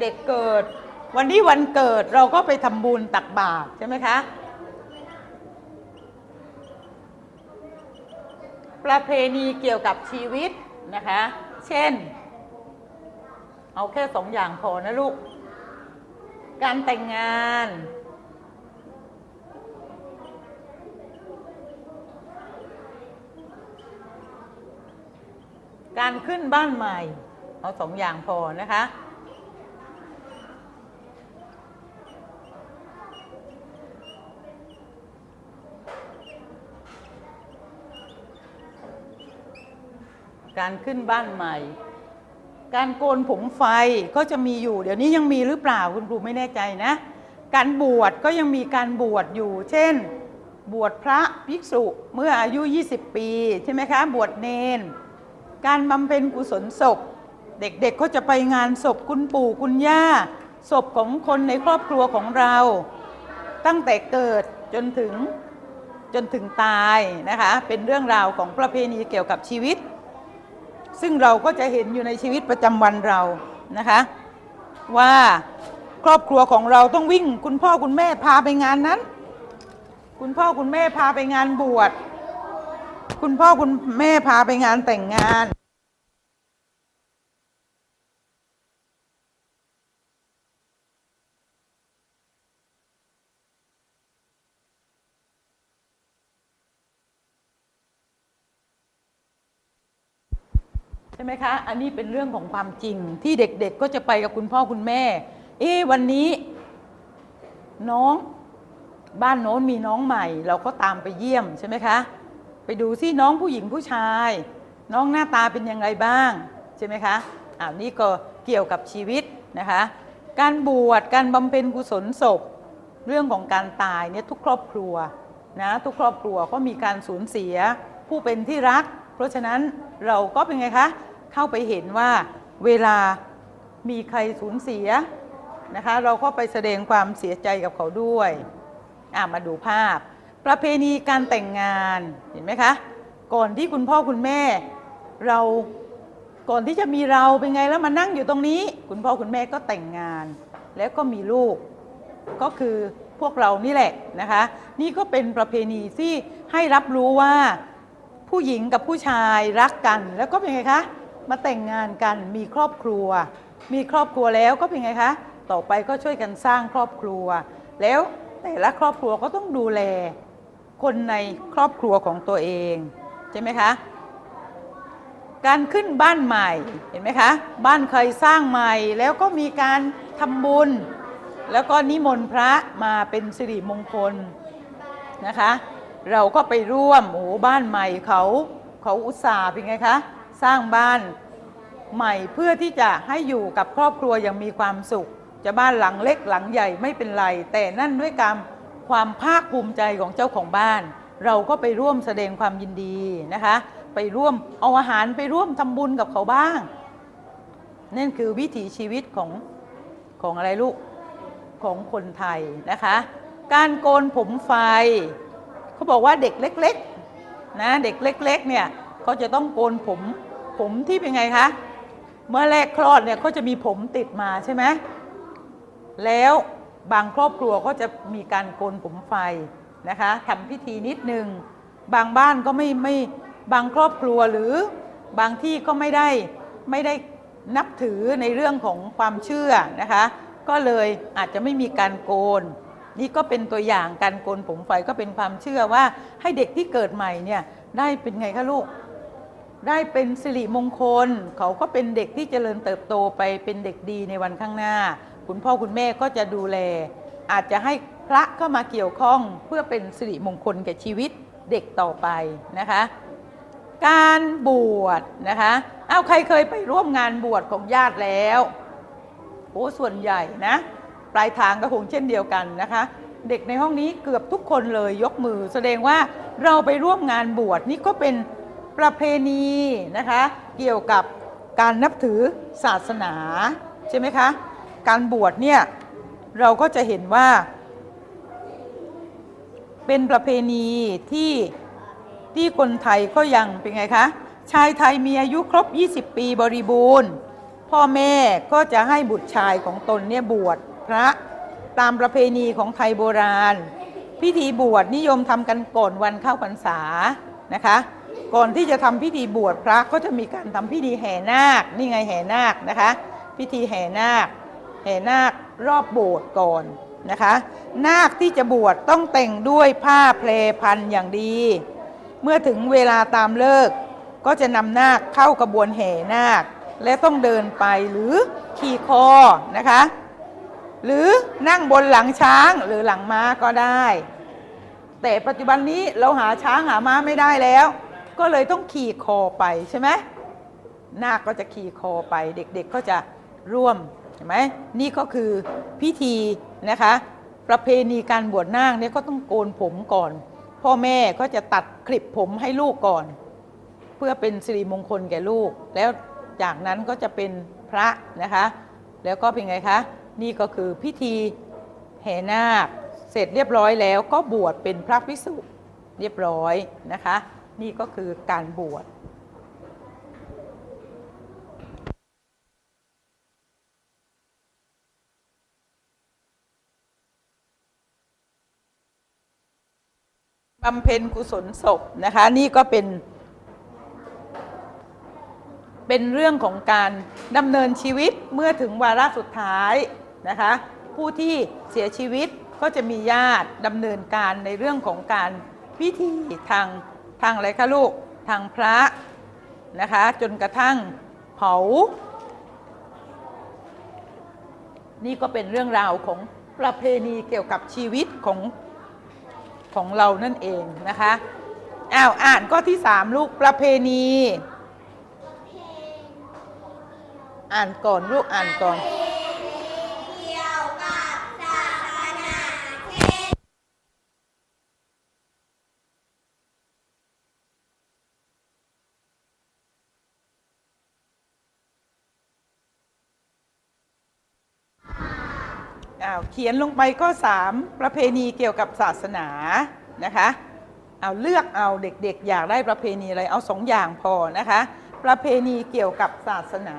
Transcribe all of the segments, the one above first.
เด็กเกิด วันที่วันเกิดเราก็ไปทำบุญตักบาตรใช่ไหมคะ ประเพณีเกี่ยวกับชีวิตนะคะ เช่น เอาแค่สองอย่างพอนะลูก การแต่งงาน การขึ้นบ้านใหม่ เอาสองอย่างพอนะคะ การขึ้นบ้านใหม่ การโกนผมไฟก็จะมีอยู่ เดี๋ยวนี้ยังมีหรือเปล่าคุณครูไม่แน่ใจนะ การบวชก็ยังมีการบวชอยู่ เช่น บวชพระภิกษุเมื่ออายุ 20 ปีใช่ไหมคะ บวชเนน การบำเพ็ญกุศลศพ เด็กๆก็จะไปงานศพคุณปู่คุณย่า ศพของคนในครอบครัวของเรา ตั้งแต่เกิดจนถึงจนถึงตายนะคะ เป็นเรื่องราวของประเพณีเกี่ยวกับชีวิต ซึ่งเราก็จะเห็นอยู่ในชีวิตประจำวันเรานะคะ ว่าครอบครัวของเราต้องวิ่ง คุณพ่อคุณแม่พาไปงานนั้น คุณพ่อคุณแม่พาไปงานบวช คุณพ่อคุณแม่พาไปงานแต่งงาน ใช่ไหมคะ อันนี้เป็นเรื่องของความจริงที่เด็กๆก็จะไปกับคุณพ่อคุณแม่ เอ๊ะวันนี้น้องบ้านโน้นมีน้องใหม่ เราก็ตามไปเยี่ยมใช่ไหมคะ ไปดูซิน้องผู้หญิงผู้ชาย น้องหน้าตาเป็นยังไงบ้างใช่ไหมคะอ่านี่ก็เกี่ยวกับชีวิตนะคะ การบวชการบำเพ็ญกุศลศพ เรื่องของการตายเนี่ยทุกครอบครัวนะทุกครอบครัวก็มีการสูญเสียผู้เป็นที่รัก เพราะฉะนั้นเราก็เป็นไงคะ เข้าไปเห็นว่าเวลามีใครสูญเสียนะคะ เราก็ไปแสดงความเสียใจกับเขาด้วยอะมาดูภาพ ประเพณีการแต่งงานเห็นไหมคะ ก่อนที่คุณพ่อคุณแม่ เราก่อนที่จะมีเราเป็นไงแล้วมานั่งอยู่ตรงนี้ คุณพ่อคุณแม่ก็แต่งงาน แล้วก็มีลูก ก็คือพวกเรานี่แหละนะคะ นี่ก็เป็นประเพณีที่ให้รับรู้ว่าผู้หญิงกับผู้ชายรักกันแล้วก็เป็นไงคะ มาแต่งงานกันมีครอบครัว มีครอบครัวแล้วก็เป็นไงคะต่อไปก็ช่วยกันสร้างครอบครัว แล้วแต่ละครอบครัวก็ต้องดูแล คนในครอบครัวของตัวเองใช่ไหมคะการขึ้นบ้านใหม่เห็นไหมคะ บ้านเคยสร้างใหม่แล้วก็มีการทำบุญ แล้วก็นิมนต์พระมาเป็นสิริมงคลนะคะ เราก็ไปร่วมโอ้บ้านใหม่เขาเขาอุตส่าห์เป็นไงคะ สร้างบ้านใหม่เพื่อที่จะให้อยู่กับครอบครัวอย่างมีความสุข จะบ้านหลังเล็กหลังใหญ่ไม่เป็นไร แต่นั่นด้วยการความภาคภูมิใจของเจ้าของบ้าน เราก็ไปร่วมแสดงความยินดีนะคะ ไปร่วมเอาอาหารไปร่วมทำบุญกับเขาบ้าง นั่นคือวิถีชีวิตของของอะไรลูกของคนไทยนะคะ การโกนผมไฟเขาบอกว่าเด็กเล็กๆนะเด็กเล็กๆเนี่ยเขาจะต้องโกนผม ผมที่เป็นไงคะ เมื่อแรกคลอดเนี่ยเขาจะมีผมติดมาใช่ไหมแล้วบางครอบครัวก็จะมีการโกนผมไฟนะคะทำพิธีนิดนึง บางบ้านก็ไม่ไม่บางครอบครัวหรือบางที่ก็ไม่ได้ไม่ได้นับถือในเรื่องของความเชื่อนะคะ ก็เลยอาจจะไม่มีการโกน นี่ก็เป็นตัวอย่างการโกนผมไฟก็เป็นความเชื่อว่าให้เด็กที่เกิดใหม่เนี่ยได้เป็นไงคะลูก ได้เป็นสิริมงคล เขาก็เป็นเด็กที่เจริญเติบโตไปเป็นเด็กดีในวันข้างหน้า คุณพ่อคุณแม่ก็จะดูแล อาจจะให้พระเข้ามาเกี่ยวข้องเพื่อเป็นสิริมงคลแก่ชีวิตเด็กต่อไปนะคะ การบวชนะคะอ้าวใครเคยไปร่วมงานบวชของญาติแล้วโอ้ส่วนใหญ่นะปลายทางก็คงเช่นเดียวกันนะคะ เด็กในห้องนี้เกือบทุกคนเลยยกมือ แสดงว่าเราไปร่วมงานบวชนี่ก็เป็น ประเพณีนะคะเกี่ยวกับการนับถือศาสนาใช่ไหมคะการบวชเนี่ยเราก็จะเห็นว่า เป็นประเพณีที่ที่คนไทยก็ยังเป็นไงคะชายไทยมีอายุครบ 20 ปีบริบูรณ์ พ่อแม่ก็จะให้บุตรชายของตนเนี่ยบวชพระตามประเพณีของไทยโบราณ พิธีบวชนิยมทำกันก่อนวันเข้าพรรษานะคะ ก่อนที่จะทำพิธีบวชพระก็จะมีการทำพิธีแห่นาค นี่ไงแห่นาคนะคะ พิธีแห่นาค แห่นาครอบโบสถ์ก่อนนะคะ นาคที่จะบวชต้องแต่งด้วยผ้าเพลพันอย่างดี เมื่อถึงเวลาตามเลิก ก็จะนำนาคเข้ากระบวนแห่นาค และต้องเดินไปหรือขี่คอนะคะ หรือนั่งบนหลังช้างหรือหลังม้าก็ได้ แต่ปัจจุบันนี้เราหาช้างหาม้าไม่ได้แล้ว ก็เลยต้องขี่คอไปใช่ไหมนาคก็จะขี่คอไปเด็กๆก็จะร่วมเห็นไหมนี่ก็คือพิธีนะคะ ประเพณีการบวชนาคเนี่ยก็ต้องโกนผมก่อน พ่อแม่ก็จะตัดคลิปผมให้ลูกก่อน เพื่อเป็นสิริมงคลแก่ลูก แล้วจากนั้นก็จะเป็นพระนะคะ แล้วก็เป็นไงคะ นี่ก็คือพิธีแห่นาคเสร็จเรียบร้อยแล้วก็บวชเป็นพระภิกษุเรียบร้อยนะคะ นี่ก็คือการบวชบำเพ็ญกุศลศพนะคะ นี่ก็เป็น เป็นเรื่องของการดำเนินชีวิตเมื่อถึงวาระสุดท้ายนะคะ ผู้ที่เสียชีวิตก็จะมีญาติดำเนินการในเรื่องของการพิธีทาง ทางอะไรคะลูกทางพระนะคะ จนกระทั่งเผา นี่ก็เป็นเรื่องราวของประเพณีเกี่ยวกับชีวิตของของเรานั่นเองนะคะอ้าวอ่านข้อที่สามลูกประเพณี อ่านก่อนลูกอ่านก่อน อ้าวเขียนลงไปก็สามประเพณีเกี่ยวกับศาสนานะคะเอาเลือกเอาเด็กๆ อยากได้ประเพณีอะไรเอาสองอย่างพอนะคะ ประเพณีเกี่ยวกับศาสนา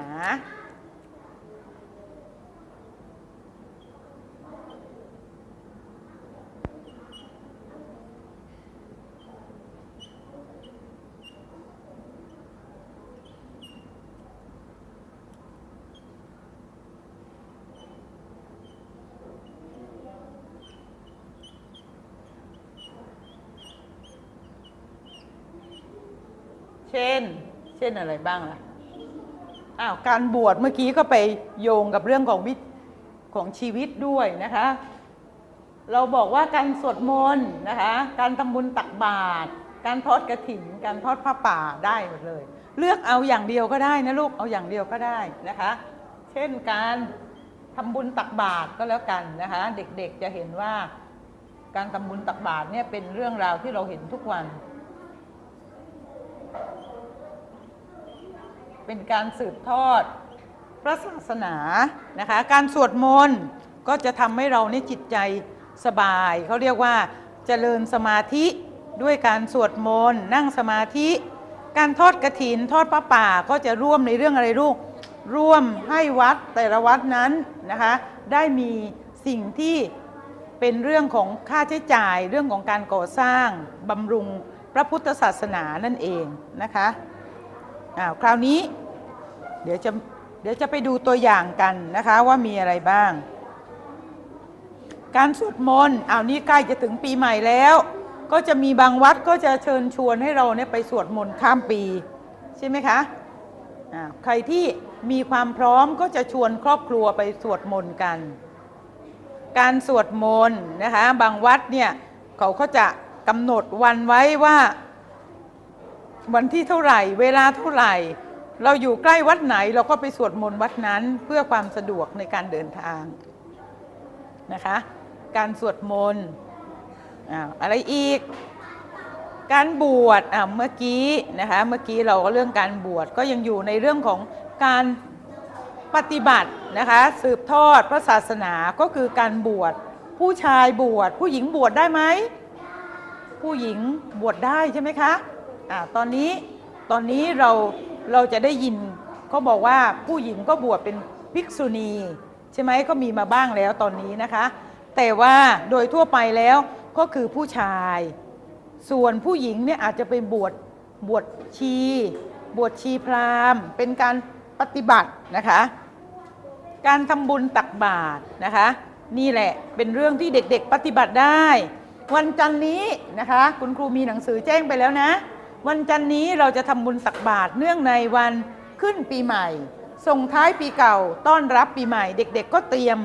ช่น เช่นอะไรบ้างล่ะอ้าวการบวชเมื่อกี้ก็ไปโยงกับเรื่องของวิของชีวิตด้วยนะคะ เราบอกว่าการสวดมนต์นะคะ การทำบุญตักบาตรการทอดกระถิ่นการทอดผ้าป่าได้หมดเลย เลือกเอาอย่างเดียวก็ได้นะลูกเอาอย่างเดียวก็ได้นะคะ เช่นการทำบุญตักบาตรก็แล้วกันนะคะ เด็กๆจะเห็นว่าการทำบุญตักบาตรเนี่ยเป็นเรื่องราวที่เราเห็นทุกวัน เป็นการสืบทอด พระศาสนานะคะการสวดมนต์ก็จะทำให้เราในจิตใจสบาย เขาเรียกว่าเจริญสมาธิด้วยการสวดมนต์นั่งสมาธิ การทอดกระถินทอดพระป่าก็จะร่วมในเรื่องอะไรลูกร่วมให้วัดแต่ละวัดนั้นนะคะได้มีสิ่งที่เป็นเรื่องของค่าใช้จ่ายเรื่องของการก่อสร้างบำรุงพระพุทธศาสนานั่นเองนะคะ อ้าวคราวนี้ เดี๋ยวจะเดี๋ยวจะไปดูตัวอย่างกันนะคะว่ามีอะไรบ้าง การสวดมนต์อ้าวนี่ใกล้จะถึงปีใหม่แล้ว ก็จะมีบางวัดก็จะเชิญชวนให้เราเนี่ยไปสวดมนต์ข้ามปี ใช่ไหมคะอ่าใครที่มีความพร้อมก็จะชวนครอบครัวไปสวดมนต์กัน การสวดมนต์นะคะบางวัดเนี่ยเขาก็จะกำหนดวันไว้ว่า วันที่เท่าไหร่ เวลาเท่าไหร่ เราอยู่ใกล้วัดไหน เราก็ไปสวดมนต์วัดนั้นเพื่อความสะดวกในการเดินทางนะคะ การสวดมนต์อะไรอีก การบวชเมื่อกี้นะคะเมื่อกี้เราก็เรื่องการบวชก็ยังอยู่ในเรื่องของการปฏิบัตินะคะสืบทอดพระศาสนาก็คือการบวชผู้ชายบวชผู้หญิงบวชได้ไหมผู้หญิงบวชได้ใช่ไหมคะ อ่าตอนนี้ตอนนี้เราเราจะได้ยินเขาบอกว่าผู้หญิงก็บวชเป็นภิกษุณี ใช่ไหมก็มีมาบ้างแล้วตอนนี้นะคะ แต่ว่าโดยทั่วไปแล้วก็คือผู้ชาย ส่วนผู้หญิงเนี่ยอาจจะเป็นบวชบวชชี บวชชีพราหมณ์ เป็นการปฏิบัตินะคะ การทำบุญตักบาตรนะคะ นี่แหละเป็นเรื่องที่เด็กๆปฏิบัติได้ วันจันทร์นี้นะคะ คุณครูมีหนังสือแจ้งไปแล้วนะ วันจันนี้เราจะทำบุญตักบาตรเนื่องในวันขึ้นปีใหม่ ส่งท้ายปีเก่าต้อนรับปีใหม่ เด็กๆ ก็เตรียม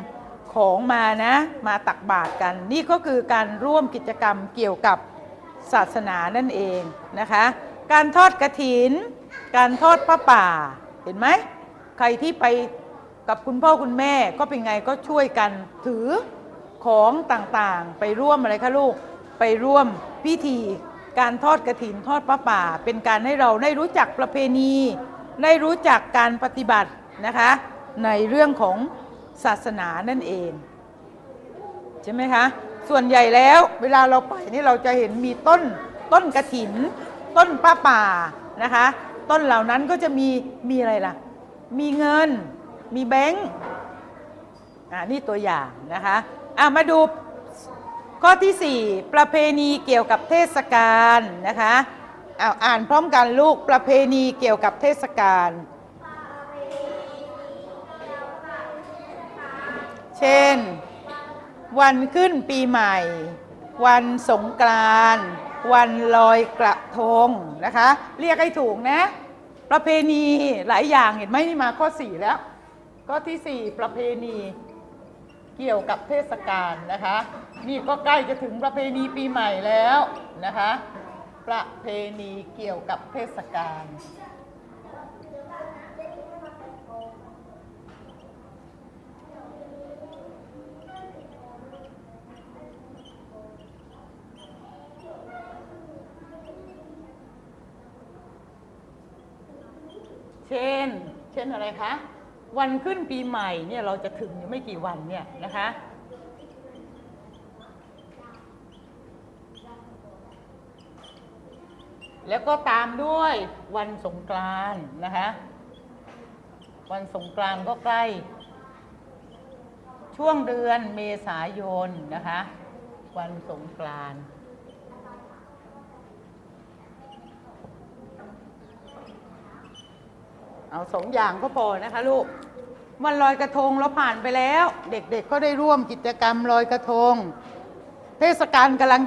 ของมานะ มาตักบาตรกัน นี่ก็คือการร่วมกิจกรรมเกี่ยวกับศาสนานั่นเองนะคะ การทอดกระถิน การทอดพระป่าเห็นไหมใครที่ไปกับคุณพ่อคุณแม่ก็เป็นไงก็ช่วยกันถือของต่างๆ ไปร่วมอะไรคะลูกไปร่วมพิธี การทอดกระถินทอดพระป่า เป็นการให้เราได้รู้จักประเพณี ได้รู้จักการปฏิบัตินะคะ ในเรื่องของศาสนานั่นเอง ใช่ไหมคะ ส่วนใหญ่แล้วเวลาเราไปนี่เราจะเห็นมีต้นต้นกระถิน ต้นป้าป่านะคะ ต้นเหล่านั้นก็จะมีมีอะไรล่ะ มีเงิน มีแบงค์อ่านี่ตัวอย่างนะคะอะมาดู ข้อที่ 4 ประเพณีเกี่ยวกับเทศกาลนะคะอาอ่านพร้อมกันลูกประเพณีเกี่ยวกับเทศกาลเช่น วันขึ้นปีใหม่ วันสงกรานต์วันลอยกระทงนะคะ เรียกให้ถูกนะ ประเพณีหลายอย่างเห็นไหมนี่มาข้อ 4 แล้ว ข้อที่ 4 ประเพณีเกี่ยวกับเทศกาลนะคะ นี่ก็ใกล้จะถึงประเพณีปีใหม่แล้วนะคะ ประเพณีเกี่ยวกับเทศกาลเช่น เช่นอะไรคะ วันขึ้นปีใหม่เนี่ยเราจะถึงอยู่ไม่กี่วันเนี่ยนะคะ แล้วก็ตามด้วยวันสงกรานต์นะคะ วันสงกรานต์ก็ใกล้ ช่วงเดือนเมษายนนะคะ วันสงกรานต์เอาสองอย่างก็พอนะคะลูกวันลอยกระทงเราผ่านไปแล้ว เด็กๆก็ได้ร่วมกิจกรรมลอยกระทง เทศกาลกำลัง